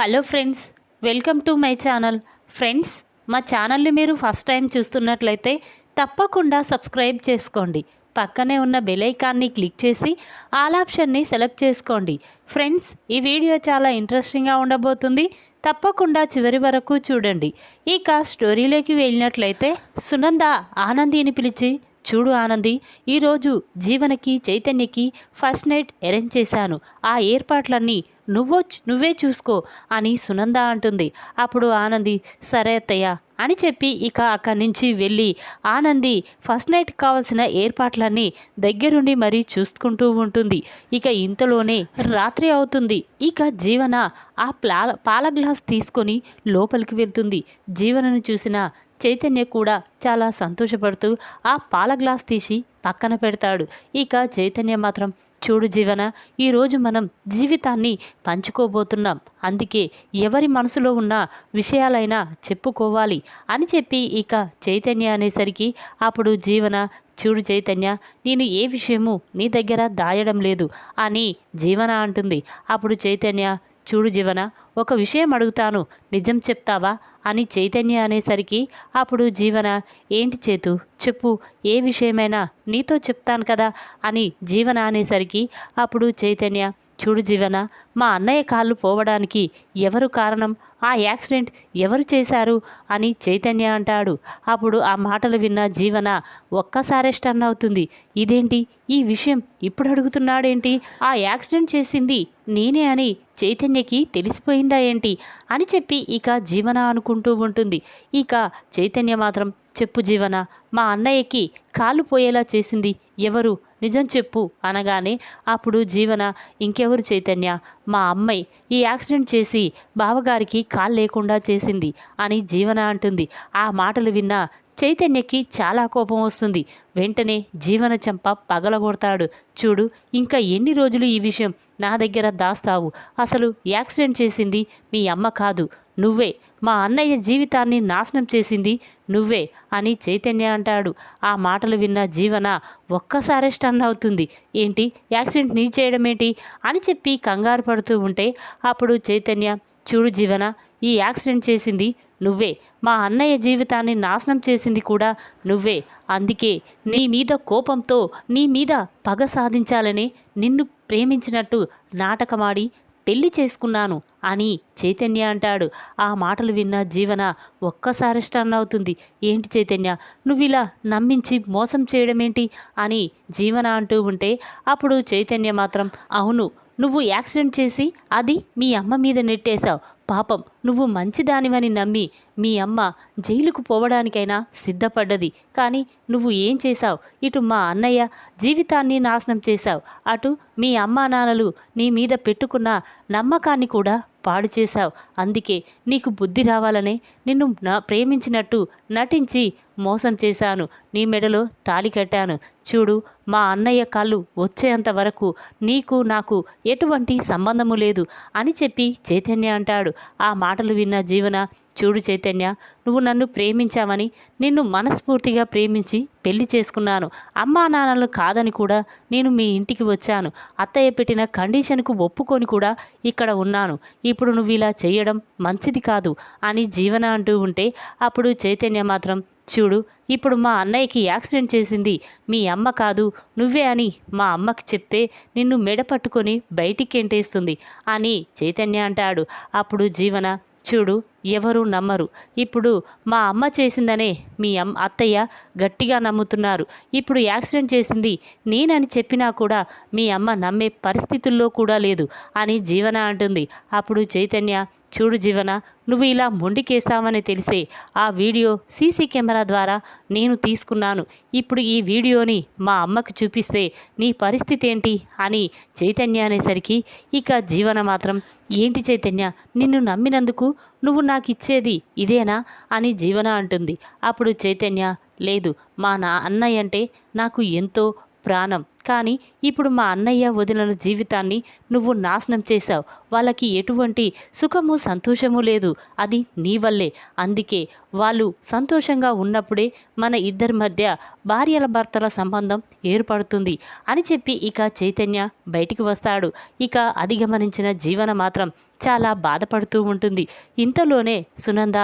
Hello friends welcome to my channel. Friends మా ఛానల్ని మీరు ఫస్ట్ టైం చూస్తున్నట్లయితే తప్పకుండా సబ్స్క్రైబ్ చేసుకోండి. పక్కనే ఉన్న బెలైకాన్ని క్లిక్ చేసి ఆల్ ఆప్షన్ని సెలెక్ట్ చేసుకోండి. ఫ్రెండ్స్ ఈ వీడియో చాలా ఇంట్రెస్టింగ్గా ఉండబోతుంది. తప్పకుండా చివరి వరకు చూడండి. ఇక స్టోరీలోకి వెళ్ళినట్లయితే సునంద ఆనందిని పిలిచి చూడు ఆనంది ఈరోజు జీవనకి చైతన్యకి ఫస్ట్ నైట్ అరేంజ్ చేశాను. ఆ ఏర్పాట్లన్నీ నువ్వో నువ్వే చూసుకో అని సునంద అంటుంది. అప్పుడు ఆనంది సరే అత్తయ్య అని చెప్పి ఇక అక్కడి నుంచి వెళ్ళి ఆనంది ఫస్ట్ నైట్ కావాల్సిన ఏర్పాట్లన్నీ దగ్గరుండి మరీ చూసుకుంటూ ఉంటుంది. ఇక ఇంతలోనే రాత్రి అవుతుంది. ఇక జీవన ఆ ప్లా పాల గ్లాస్ తీసుకొని లోపలికి వెళ్తుంది. జీవనను చూసిన చైతన్య కూడా చాలా సంతోషపడుతూ ఆ పాల గ్లాస్ తీసి పక్కన పెడతాడు. ఇక చైతన్య మాత్రం చూడు జీవన ఈరోజు మనం జీవితాన్ని పంచుకోబోతున్నాం. అందుకే ఎవరి మనసులో ఉన్న విషయాలైనా చెప్పుకోవాలి అని చెప్పి ఇక చైతన్య అనేసరికి అప్పుడు జీవన చూడు చైతన్య నేను ఏ విషయము నీ దగ్గర దాయడం లేదు అని జీవన అంటుంది. అప్పుడు చైతన్య చూడు జీవన ఒక విషయం అడుగుతాను. నిజం చెప్తావా? అని చైతన్య అనేసరికి అప్పుడు జీవన ఏంటి చేతు? చెప్పు ఏ విషయమైనా నీతో చెప్తాను కదా? అని జీవన అనేసరికి అప్పుడు చైతన్య చూడు జీవన మా అన్నయ్య కాళ్ళు పోవడానికి ఎవరు కారణం? ఆ యాక్సిడెంట్ ఎవరు చేశారు? అని చైతన్య అంటాడు. అప్పుడు ఆ మాటలు విన్న జీవన ఒక్కసారే స్టన్ అవుతుంది. ఇదేంటి? ఈ విషయం ఇప్పుడు అడుగుతున్నాడేంటి? ఆ యాక్సిడెంట్ చేసింది నేనే అని చైతన్యకి తెలిసిపోయిందా ఏంటి? అని చెప్పి ఇక జీవన అనుకుంటూ ఉంటుంది. ఇక చైతన్య మాత్రం చెప్పు జీవన మా అన్నయ్యకి కాలు పోయేలా చేసింది ఎవరు? నిజం చెప్పు అనగానే అప్పుడు జీవన ఇంకెవరు చైతన్య? మా అమ్మాయి ఈ యాక్సిడెంట్ చేసి బావగారికి కాలు లేకుండా చేసింది అని జీవన అంటుంది. ఆ మాటలు విన్న చైతన్యకి చాలా కోపం వస్తుంది. వెంటనే జీవన చెంప పగలగొడతాడు. చూడు ఇంకా ఎన్ని రోజులు ఈ విషయం నా దగ్గర దాస్తావు? అసలు యాక్సిడెంట్ చేసింది మీ అమ్మ కాదు. నువ్వే మా అన్నయ్య జీవితాన్ని నాశనం చేసింది నువ్వే అని చైతన్య అంటాడు. ఆ మాటలు విన్న జీవన ఒక్కసారే స్టన్ అవుతుంది. ఏంటి? యాక్సిడెంట్ నీ చేయడం ఏంటి అని చెప్పి కంగారు పడుతూ ఉంటే అప్పుడు చైతన్య చూడు జీవన ఈ యాక్సిడెంట్ చేసింది నువ్వే. మా అన్నయ్య జీవితాన్ని నాశనం చేసింది కూడా నువ్వే. అందుకే నీ మీద కోపంతో నీ మీద పగ సాధించాలని నిన్ను ప్రేమించినట్టు నాటకమాడి పెళ్ళి చేసుకున్నాను అని చైతన్య అంటాడు. ఆ మాటలు విన్న జీవన ఒక్కసారి స్టన్ అవుతుంది. ఏంటి చైతన్య? నువ్వు ఇలా నమ్మించి మోసం చేయడం ఏంటి అని జీవన అంటూ ఉంటే అప్పుడు చైతన్య మాత్రం అవును నువ్వు యాక్సిడెంట్ చేసి అది మీ అమ్మ మీద నెట్టేశావు. పాపం నువ్వు మంచిదానివని నమ్మి మీ అమ్మ జైలుకు పోవడానికైనా సిద్ధపడ్డది. కానీ నువ్వు ఏం చేశావు? ఇటు మా అన్నయ్య జీవితాన్ని నాశనం చేశావు. అటు మీ అమ్మా నాన్నలు నీ మీద పెట్టుకున్న నమ్మకాన్ని కూడా పాడు చేశావు. అందుకే నీకు బుద్ధి రావాలనే నిన్ను నా ప్రేమించినట్టు నటించి మోసం చేశాను. నీ మెడలో తాలి కట్టాను. చూడు మా అన్నయ్య కళ్ళు వచ్చేంత వరకు నీకు నాకు ఎటువంటి సంబంధము లేదు అని చెప్పి చైతన్య అంటాడు. ఆ మాటలు విన్న జీవన చూడు చైతన్య నువ్వు నన్ను ప్రేమించావని నిన్ను మనస్ఫూర్తిగా ప్రేమించి పెళ్ళి చేసుకున్నాను. అమ్మా నాన్నలు కాదని కూడా నేను మీ ఇంటికి వచ్చాను. అత్తయ్య పెట్టిన కండిషన్కు ఒప్పుకొని కూడా ఇక్కడ ఉన్నాను. ఇప్పుడు నువ్వు ఇలా చేయడం మంచిది కాదు అని జీవన అంటూ ఉంటే అప్పుడు చైతన్య మాత్రం చూడు ఇప్పుడు మా అన్నయ్యకి యాక్సిడెంట్ చేసింది. మీ అమ్మ కాదు నువ్వే అని మా అమ్మకి చెప్తే నిన్ను మెడ పట్టుకొని బయటికి ఎంటేస్తుంది అని చైతన్య అంటాడు. అప్పుడు జీవన చూడు ఎవరు నమ్మరు. ఇప్పుడు మా అమ్మ చేసిందనే మీ అమ్మ అత్తయ్య గట్టిగా నమ్ముతున్నారు. ఇప్పుడు యాక్సిడెంట్ చేసింది నేనని చెప్పినా కూడా మీ అమ్మ నమ్మే పరిస్థితుల్లో కూడా లేదు అని జీవన అంటుంది. అప్పుడు చైతన్య చూడు జీవన నువ్వు ఇలా మొండికేస్తావని తెలిసే ఆ వీడియో సీసీ కెమెరా ద్వారా నేను తీసుకున్నాను. ఇప్పుడు ఈ వీడియోని మా అమ్మకు చూపిస్తే నీ పరిస్థితి ఏంటి అని చైతన్య అనేసరికి ఇక జీవన మాత్రం ఏంటి చైతన్య నిన్ను నమ్మినందుకు నువ్వు నాకు ఇచ్చేది ఇదేనా? అని జీవన అంటుంది. అప్పుడు చైతన్య లేదు మా నా అన్నయ్య అంటే నాకు ఎంతో ప్రాణం. కానీ ఇప్పుడు మా అన్నయ్య వదిలిన జీవితాన్ని నువ్వు నాశనం చేశావు. వాళ్ళకి ఎటువంటి సుఖము సంతోషము లేదు. అది నీ వల్లే. అందుకే వాళ్ళు సంతోషంగా ఉన్నప్పుడే మన ఇద్దరి మధ్య భార్యల భర్తల సంబంధం ఏర్పడుతుంది అని చెప్పి ఇక చైతన్య బయటికి వస్తాడు. ఇక అధిగమనించిన జీవన మాత్రం చాలా బాధపడుతూ ఉంటుంది. ఇంతలోనే సునంద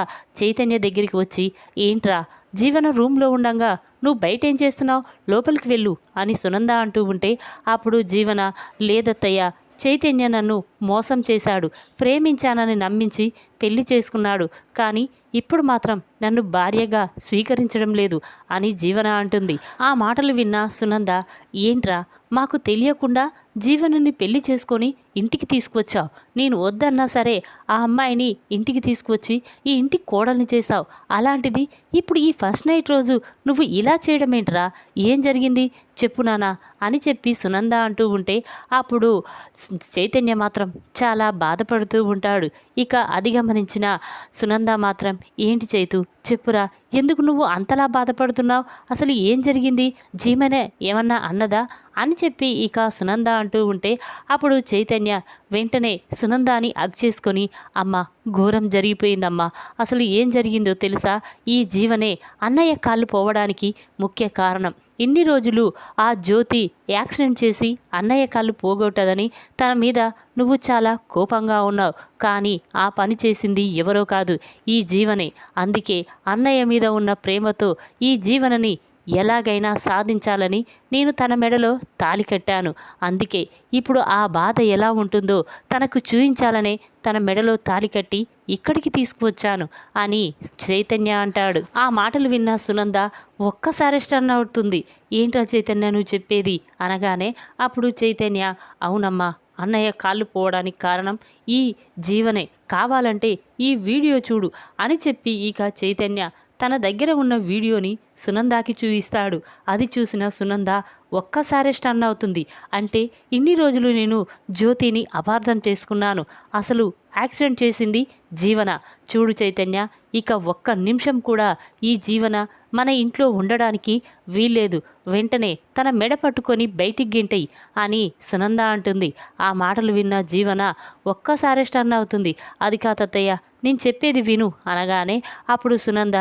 చైతన్య దగ్గరికి వచ్చి ఏంట్రా? జీవన రూమ్లో ఉండగా. నువ్వు బయట ఏం చేస్తున్నావు? లోపలికి వెళ్ళు అని సునంద అంటూ ఉంటే అప్పుడు జీవన లేదత్తయ్య చైతన్య నన్ను మోసం చేశాడు. ప్రేమించానని నమ్మించి పెళ్ళి చేసుకున్నాడు. కానీ ఇప్పుడు మాత్రం నన్ను భార్యగా స్వీకరించడం లేదు అని జీవన అంటుంది. ఆ మాటలు విన్న సునంద ఏంట్రా మాకు తెలియకుండా జీవనుని పెళ్ళి చేసుకొని ఇంటికి తీసుకువచ్చావు నేను వద్దన్నా సరే ఆ అమ్మాయిని ఇంటికి తీసుకువచ్చి ఈ ఇంటి కోడల్ని చేశావు. అలాంటిది ఇప్పుడు ఈ ఫస్ట్ నైట్ రోజు నువ్వు ఇలా చేయడం ఏంట్రా ఏం జరిగింది? చెప్పు నానా అని చెప్పి సునంద అంటూ ఉంటే అప్పుడు చైతన్య మాత్రం చాలా బాధపడుతూ ఉంటాడు. ఇక అది గమనించిన సునంద మాత్రం ఏంటి చైతు? చెప్పురా ఎందుకు నువ్వు అంతలా బాధపడుతున్నావు? అసలు ఏం జరిగింది? జీమనే ఏమన్నా అన్నదా? అని చెప్పి ఇక సునంద అంటూ ఉంటే అప్పుడు చైతన్య వెంటనే సునందాని అగ్ చేసుకొని అమ్మ ఘోరం జరిగిపోయిందమ్మా. అసలు ఏం జరిగిందో తెలుసా? ఈ జీవనే అన్నయ్య కాళ్ళు పోవడానికి ముఖ్య కారణం. ఇన్ని రోజులు ఆ జ్యోతి యాక్సిడెంట్ చేసి అన్నయ్య కాళ్ళు పోగొట్టదని తన మీద నువ్వు చాలా కోపంగా ఉన్నావు. కానీ ఆ పని చేసింది ఎవరో కాదు. ఈ జీవనే. అందుకే అన్నయ్య మీద ఉన్న ప్రేమతో ఈ జీవనని ఎలాగైనా సాధించాలని నేను తన మెడలో తాలి కట్టాను. అందుకే ఇప్పుడు ఆ బాధ ఎలా ఉంటుందో తనకు చూయించాలనే తన మెడలో తాలి కట్టి ఇక్కడికి తీసుకువచ్చాను అని చైతన్య అంటాడు. ఆ మాటలు విన్న సునంద ఒక్కసారి స్టన్ అవుతుంది. ఏంట్రా చైతన్య నువ్వు చెప్పేది? అనగానే అప్పుడు చైతన్య అవునమ్మా అన్నయ్య కాళ్ళు పోవడానికి కారణం ఈ జీవనే. కావాలంటే ఈ వీడియో చూడు అని చెప్పి ఇక చైతన్య తన దగ్గర ఉన్న వీడియోని సునందాకి చూపిస్తాడు అది చూసిన సునంద ఒక్కసారి స్టన్ అవుతుంది. అంటే ఇన్ని రోజులు నేను జ్యోతిని అపార్థం చేసుకున్నాను. అసలు యాక్సిడెంట్ చేసింది జీవన. చూడు చైతన్య ఇక ఒక్క నిమిషం కూడా ఈ జీవన మన ఇంట్లో ఉండడానికి వీల్లేదు. వెంటనే తన మెడ పట్టుకొని బయటికి గింటయి అని సునంద అంటుంది. ఆ మాటలు విన్న జీవన ఒక్కసారి స్టన్ అవుతుంది. అది కాతత్తయ్య నేను చెప్పేది విను అనగానే అప్పుడు సునంద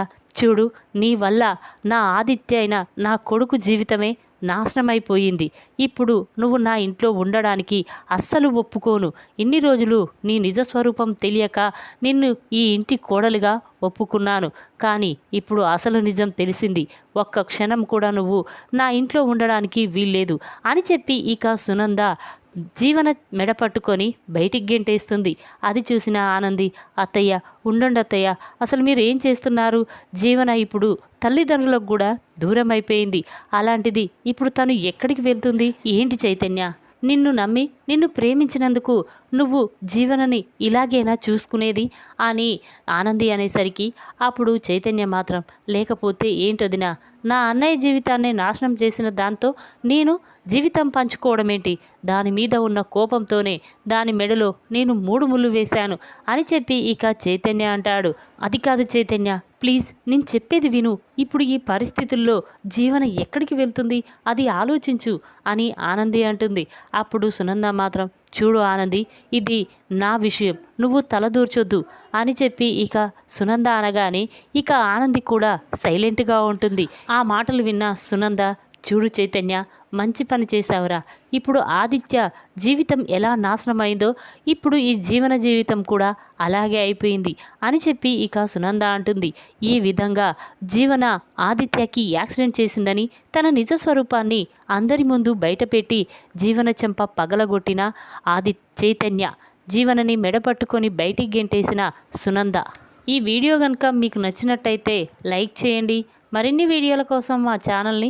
చూడు నీ వల్ల నా ఆదిత్య అయిన నా కొడుకు జీవితమే నాశనమైపోయింది. ఇప్పుడు నువ్వు నా ఇంట్లో ఉండడానికి అస్సలు ఒప్పుకోను. ఇన్ని రోజులు నీ నిజస్వరూపం తెలియక నిన్ను ఈ ఇంటి కోడలుగా ఒప్పుకున్నాను. కానీ ఇప్పుడు అసలు నిజం తెలిసింది. ఒక్క క్షణం కూడా నువ్వు నా ఇంట్లో ఉండడానికి వీల్లేదు అని చెప్పి ఇక సునంద జీవన మెడ పట్టుకొని బయటికి గెంటేస్తుంది. అది చూసిన ఆనంది అత్తయ్య ఉండండి అత్తయ్య అసలు మీరు ఏం చేస్తున్నారు? జీవన ఇప్పుడు తల్లిదండ్రులకు కూడా దూరం అయిపోయింది. అలాంటిది ఇప్పుడు తను ఎక్కడికి వెళ్తుంది? ఏంటి చైతన్య? నిన్ను నమ్మి నిన్ను ప్రేమించినందుకు నువ్వు జీవనని ఇలాగేనా చూసుకునేది? అని ఆనంది అనేసరికి అప్పుడు చైతన్య మాత్రం లేకపోతే ఏంటదినా? నా అన్నయ్య జీవితాన్ని నాశనం చేసిన దాంతో నేను జీవితం పంచుకోవడం ఏంటి దాని మీద ఉన్న కోపంతోనే దాని మెడలో నేను మూడు ముళ్ళు వేశాను అని చెప్పి ఇక చైతన్య అంటాడు. అది కాదు చైతన్య ప్లీజ్ నేను చెప్పేది విను. ఇప్పుడు ఈ పరిస్థితుల్లో జీవన ఎక్కడికి వెళ్తుంది? అది ఆలోచించు అని ఆనంది అంటుంది. అప్పుడు సునంద మాత్రం చూడు ఆనంది ఇది నా విషయం నువ్వు తలదూర్చొద్దు అని చెప్పి ఇక సునంద అనగానే ఇక ఆనంది కూడా సైలెంట్గా ఉంటుంది. ఆ మాటలు విన్న సునంద చూడు చైతన్య మంచి పని చేశావురా. ఇప్పుడు ఆదిత్య జీవితం ఎలా నాశనమైందో ఇప్పుడు ఈ జీవన జీవితం కూడా అలాగే అయిపోయింది అని చెప్పి ఇక సునంద అంటుంది. ఈ విధంగా జీవన ఆదిత్యకి యాక్సిడెంట్ చేసిందని తన నిజ స్వరూపాన్ని అందరి ముందు బయటపెట్టి జీవన చెంప పగలగొట్టిన ఆది చైతన్య జీవనని మెడపట్టుకొని బయటికి గెంటేసిన సునంద. ఈ వీడియో కనుక మీకు నచ్చినట్టయితే లైక్ చేయండి. మరిన్ని వీడియోల కోసం మా ఛానల్ని